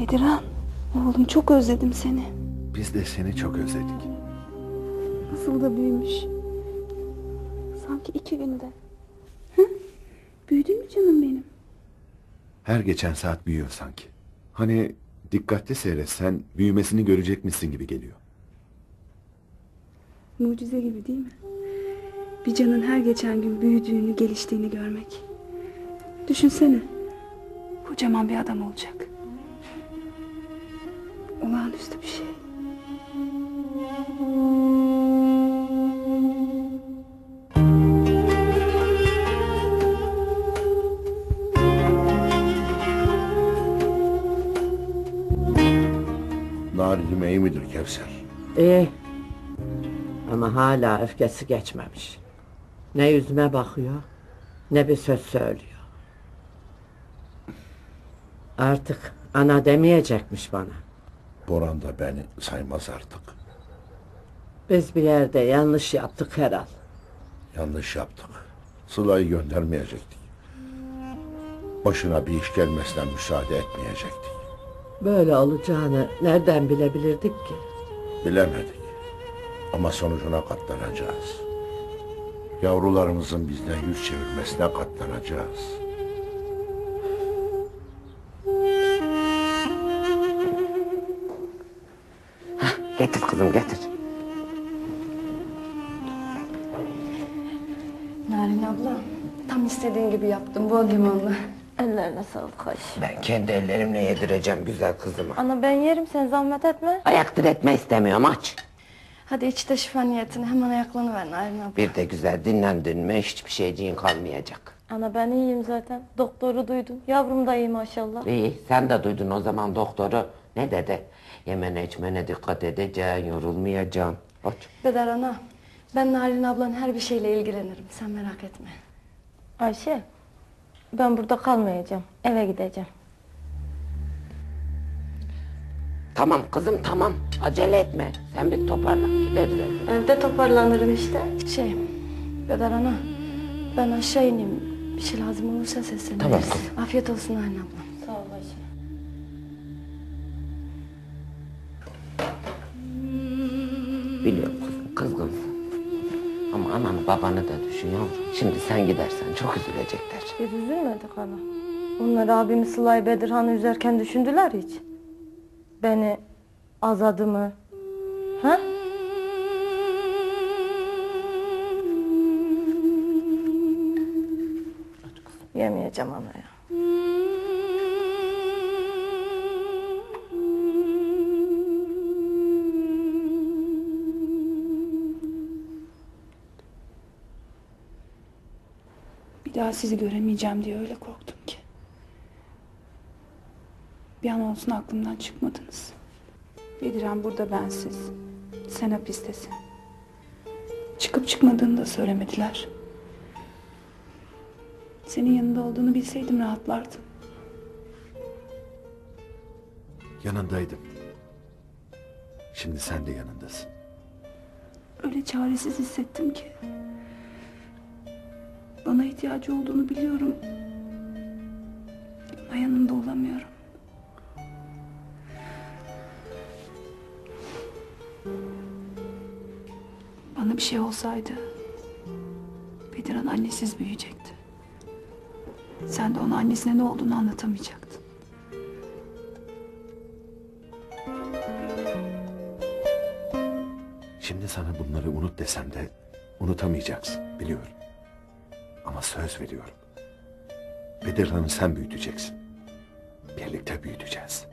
Bediran, oğlum çok özledim seni. Biz de seni çok özledik. Nasıl da büyümüş. Sanki iki günde. Hı? Büyüdün mü canım benim? Her geçen saat büyüyor sanki. Hani dikkatli seyretsen büyümesini görecekmişsin gibi geliyor. Mucize gibi değil mi? Bir canın her geçen gün büyüdüğünü, geliştiğini görmek. Düşünsene. Kocaman bir adam olacak. Olağanüstü bir şey. Narinim iyi midir Kevser? İyi. Ama hala öfkesi geçmemiş. Ne yüzüme bakıyor, ne bir söz söylüyor. Artık ana demeyecekmiş bana. Boran da beni saymaz artık. Biz bir yerde yanlış yaptık herhal. Yanlış yaptık. Sıla'yı göndermeyecektik. Başına bir iş gelmesine müsaade etmeyecektik. Böyle olacağını nereden bilebilirdik ki? Bilemedik. Ama sonucuna katlanacağız. Yavrularımızın bizden yüz çevirmesine katlanacağız. Getir kızım getir. Narin abla, tam istediğin gibi yaptım, bol limonlu. Ellerine sağlık hoş. Ben kendi ellerimle yedireceğim güzel kızıma. Ana ben yerim sen zahmet etme. Ayak diretme istemiyorum aç. Hadi iç de şifa niyetine hemen ayaklanıver Narin abla. Bir de güzel dinlendin mi hiçbir şeyciğin kalmayacak. Ana ben iyiyim zaten. Doktoru duydum. Yavrum da iyi maşallah. İyi sen de duydun o zaman doktoru. Ne dedi? Yemene içmene dikkat edeceksin, yorulmayacaksın. Aç. Bedar ana, ben Narin ablanın her bir şeyle ilgilenirim, sen merak etme. Ayşe ben burada kalmayacağım. Eve gideceğim. Tamam kızım tamam. Acele etme. Sen bir toparlan gideriz evde. Evde toparlanırım işte. Şey, Bedar ana, ben aşağı ineyim. Bir şey lazım olursa sesleniriz. Tamam. Afiyet olsun Narin abla. Sağ ol Ayşe. Biliyorum kızım kızgınsın. Ama ananı babanı da düşün yavrum. Şimdi sen gidersen çok üzülecekler. Biz üzülmedik ana. Onlar abimi Sıla'yı Bedirhan'ı üzerken düşündüler hiç. Beni azadı mı? Ha? Yemeyeceğim ana ya. Daha sizi göremeyeceğim diye öyle korktum ki. Bir an olsun aklımdan çıkmadınız. Bediren burada bensiz. Sen hapistesin. Çıkıp çıkmadığını da söylemediler. Senin yanında olduğunu bilseydim rahatlardım. Yanındaydım. Şimdi sen de yanındasın. Öyle çaresiz hissettim ki. Bana ihtiyacı olduğunu biliyorum. Ama yanında olamıyorum. Bana bir şey olsaydı Bediran annesiz büyüyecekti. Sen de ona annesine ne olduğunu anlatamayacaktın. Şimdi sana bunları unut desem de unutamayacaksın biliyorum. Ama söz veriyorum. Bedirhan'ı sen büyüteceksin. Birlikte büyüteceğiz.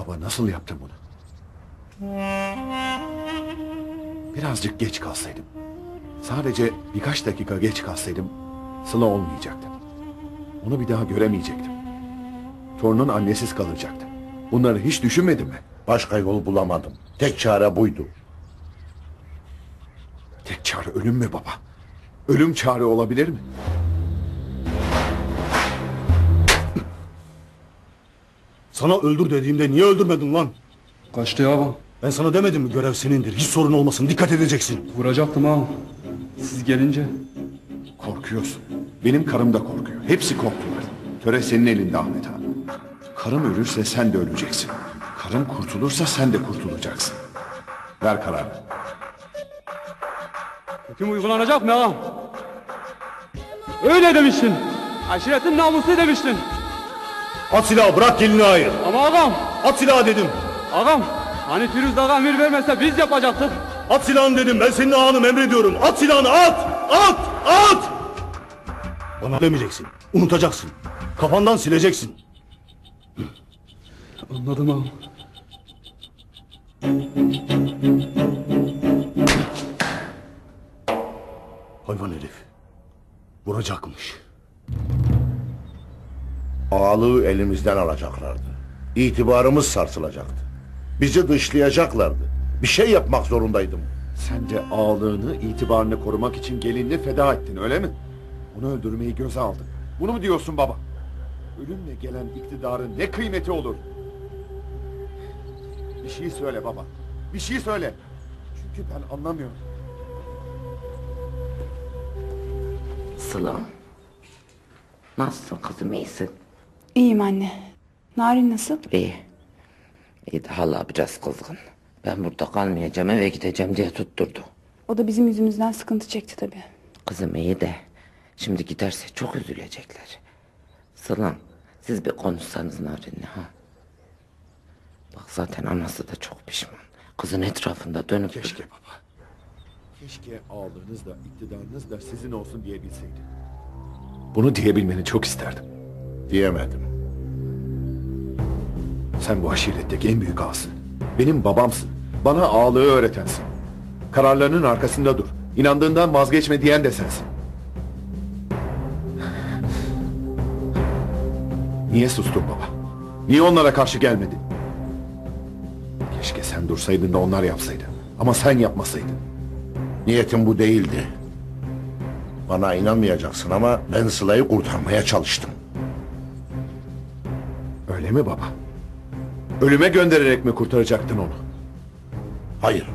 Baba nasıl yaptın bunu? Birazcık geç kalsaydım. Sadece birkaç dakika geç kalsaydım Sıla olmayacaktı. Onu bir daha göremeyecektim. Torunun annesiz kalacaktı. Bunları hiç düşünmedin mi? Başka yol bulamadım. Tek çare buydu. Tek çare ölüm mü baba? Ölüm çare olabilir mi? Sana öldür dediğimde niye öldürmedin lan? Kaçtı ya ağam. Ben sana demedim mi görev senindir. Hiç sorun olmasın dikkat edeceksin. Vuracaktım ağam. Siz gelince. Korkuyorsun. Benim karım da korkuyor. Hepsi korkuyorlar. Töre senin elinde Ahmet ağa. Karım ölürse sen de öleceksin. Karım kurtulursa sen de kurtulacaksın. Ver kararı. Hüküm uygulanacak mı ağam? Öyle demiştin. Aşiretin namusu demiştin. At silahı bırak gelini hayır. Ama ağam, At silahı dedim. ağam. Hani Firuz Ağa emir vermezse biz yapacaktık. At silahını dedim. Ben senin ağanım emrediyorum. At silahını at. At. At. Bana demeyeceksin. Unutacaksın. Kafandan sileceksin. Anladım ağam. Hayvan herif. Vuracakmış. Ağalığı elimizden alacaklardı. İtibarımız sarsılacaktı. Bizi dışlayacaklardı. Bir şey yapmak zorundaydım. Sen de ağlığını, itibarını korumak için gelinini feda ettin öyle mi? Onu öldürmeyi göze aldın. Bunu mu diyorsun baba? Ölümle gelen iktidarın ne kıymeti olur? Bir şey söyle baba. Bir şey söyle. Çünkü ben anlamıyorum. Sıla. Nasılsın kızım iyisin? İyiyim anne. Narin nasıl? İyi. İyi de hala biraz kızgın. Ben burada kalmayacağım eve gideceğim diye tutturdu. O da bizim yüzümüzden sıkıntı çekti tabii. Kızım iyi de şimdi giderse çok üzülecekler. Sılam siz bir konuşsanız Narin'le ha. Bak zaten anası da çok pişman. Kızın etrafında dönüp Keşke baba. Keşke ağlığınız da iktidarınız da sizin olsun diyebilseydi. Bunu diyebilmeni çok isterdim. Diyemedim. Sen bu aşiretteki en büyük ağasın. Benim babamsın. Bana ağalığı öğretensin. Kararlarının arkasında dur. İnandığından vazgeçme diyen de sensin. Niye sustun baba? Niye onlara karşı gelmedin? Keşke sen dursaydın da onlar yapsaydı. Ama sen yapmasaydın. Niyetim bu değildi. Bana inanmayacaksın ama ben Sıla'yı kurtarmaya çalıştım. Öyle mi baba? Ölüme göndererek mi kurtaracaktın onu? Hayır.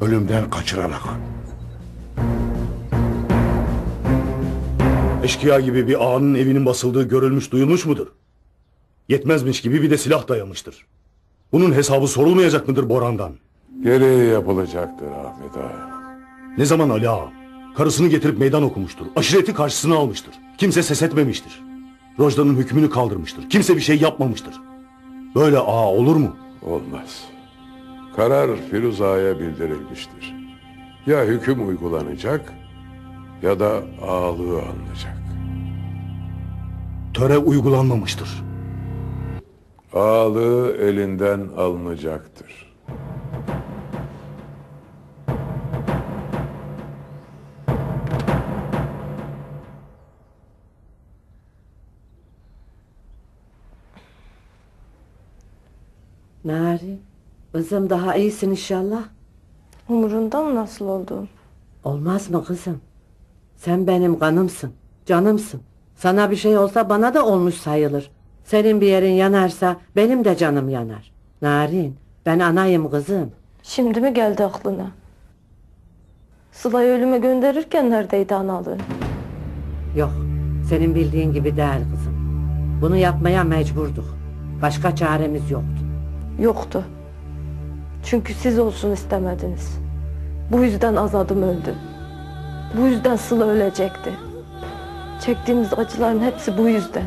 Ölümden kaçırarak. Eşkıya gibi bir ağanın evinin basıldığı görülmüş duyulmuş mudur? Yetmezmiş gibi bir de silah dayamıştır. Bunun hesabı sorulmayacak mıdır Boran'dan? Gereği yapılacaktır Ahmet Ağa. Ne zaman Ali Ağa? Karısını getirip meydan okumuştur. Aşireti karşısına almıştır. Kimse ses etmemiştir. Rojda'nın hükmünü kaldırmıştır. Kimse bir şey yapmamıştır. Böyle ağa olur mu? Olmaz. Karar Firuz Ağa'ya bildirilmiştir. Ya hüküm uygulanacak ya da ağalığı alınacak. Töre uygulanmamıştır. Ağalığı elinden alınacaktır. Narin, kızım daha iyisin inşallah. Umurunda mı nasıl olduğum? Olmaz mı kızım? Sen benim kanımsın, canımsın. Sana bir şey olsa bana da olmuş sayılır. Senin bir yerin yanarsa benim de canım yanar. Narin, ben anayım kızım. Şimdi mi geldi aklına? Sıla'yı ölüme gönderirken neredeydi analığı? Yok, senin bildiğin gibi değil kızım. Bunu yapmaya mecburduk. Başka çaremiz yoktu. Yoktu. Çünkü siz olsun istemediniz. Bu yüzden azadım öldü. Bu yüzden Sıla ölecekti. Çektiğimiz acıların hepsi bu yüzden.